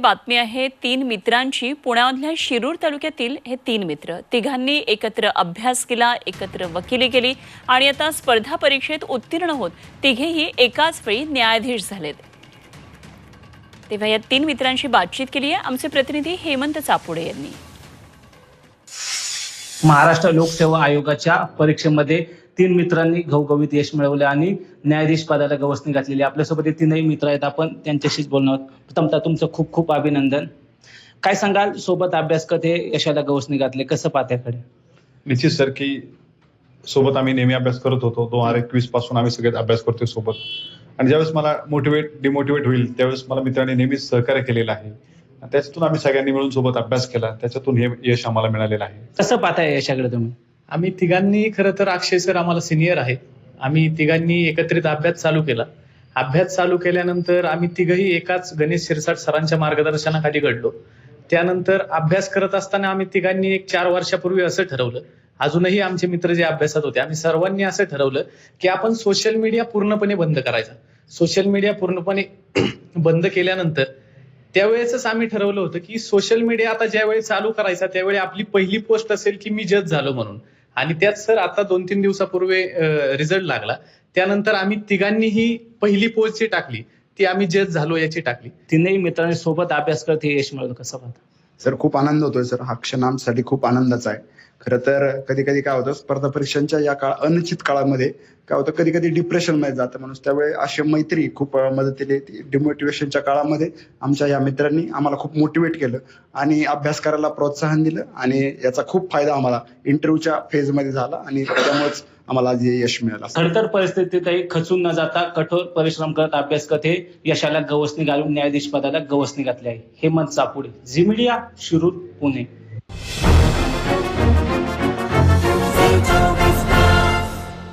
बातमी आहे तीन मित्रांची. पुण्यामधल्या शिरूर तालुक्यातील हे तीन मित्र. तिघांनी एकत्र अभ्यास केला एकत्र वकिली केली आणि आता स्पर्धा परीक्षेत उत्तीर्ण होत. तिघेही एकाच वेळी न्यायाधीश झालेत. तेव्हा या तीन मित्रांशी बातचीत केली आहे आमचे प्रतिनिधी हेमंत चापुडे यांनी. महाराष्ट्र लोकसेवा आयोगाच्या परीक्षेमध्ये तीन मित्रांनी घवघवीत यश मिळवले आणि न्यायाधीश पदाला गवसणी घातलेली. आपल्यासोबत हे तीनही मित्र आहेत. आपण त्यांच्याशीच बोलणार प्रथमतः तुमचं खूप खूप अभिनंदन. काय सांगाल? सोबत अभ्यास करत हे यशाला गवसणी घातले. कसं पाहत्याकडे निश्चित सर की सोबत आम्ही नेहमी अभ्यास करत होतो. दोन हजार एकवीसपासून आम्ही सगळे अभ्यास करतोय सोबत. आणि ज्यावेळेस मला मोटिवेट डिमोटिवेट होईल त्यावेळेस मला मित्रांनी नेहमीच सहकार्य केलेलं आहे. त्याच्यातून आम्ही सगळ्यांनी मिळून सोबत अभ्यास केला. त्याच्यातून हे यश आम्हाला मिळालेलं आहे. कसं पाहताय यशाकडे तुम्ही? आम्ही तिघांनी खरं तर अक्षय सर आम्हाला सिनियर आहेत आम्ही तिघांनी एकत्रित अभ्यास चालू केला. अभ्यास चालू केल्यानंतर आम्ही तिघही एकाच गणेश शिरसाट सरांच्या मार्गदर्शनाखाली घडलो. त्यानंतर अभ्यास करत असताना आम्ही तिघांनी एक चार वर्षापूर्वी असं ठरवलं. अजूनही आमचे मित्र जे अभ्यासात होते आम्ही सर्वांनी असं ठरवलं की आपण सोशल मीडिया पूर्णपणे बंद करायचा. सोशल मीडिया पूर्णपणे बंद केल्यानंतर त्यावेळेसच आम्ही ठरवलं होतं की सोशल मीडिया आता ज्यावेळी चालू करायचा त्यावेळी आपली पहिली पोस्ट असेल की मी जज झालो म्हणून. आणि त्यात सर आता दोन तीन दिवसापूर्वी रिझल्ट लागला. त्यानंतर आम्ही तिघांनीही पहिली पोस्ट जी टाकली ती आम्ही जज झालो याची टाकली. तीनही मित्रांनी सोबत अभ्यास करत हे यश मिळवलं कसं पाहता सर खूप आनंद होतोय सर हा क्षण आमच्यासाठी खूप आनंदाचा आहे. खरं तर कधी कधी काय होतं स्पर्धा परीक्षांच्या या काळ अनिश्चित काळामध्ये काय होतं कधी कधी डिप्रेशनमध्ये जातं माणूस. त्यावेळी अशी मैत्री खूप अं, मदतीला डिमोटिवेशनच्या काळामध्ये आमच्या या मित्रांनी आम्हाला खूप मोटिवेट केलं आणि अभ्यास करायला प्रोत्साहन दिलं आणि याचा खूप फायदा आम्हाला इंटरव्ह्यूच्या फेजमध्ये झाला आणि त्यामुळेच आम्हाला यश मिळालं. खडतर परिस्थितीतही खचून न जाता कठोर परिश्रम करत अभ्यास करत हे यशाला गवसणी घालून न्यायाधीश पदाला गवसणी घातली आहे. Hemant Chapude Zee media Shirur Pune.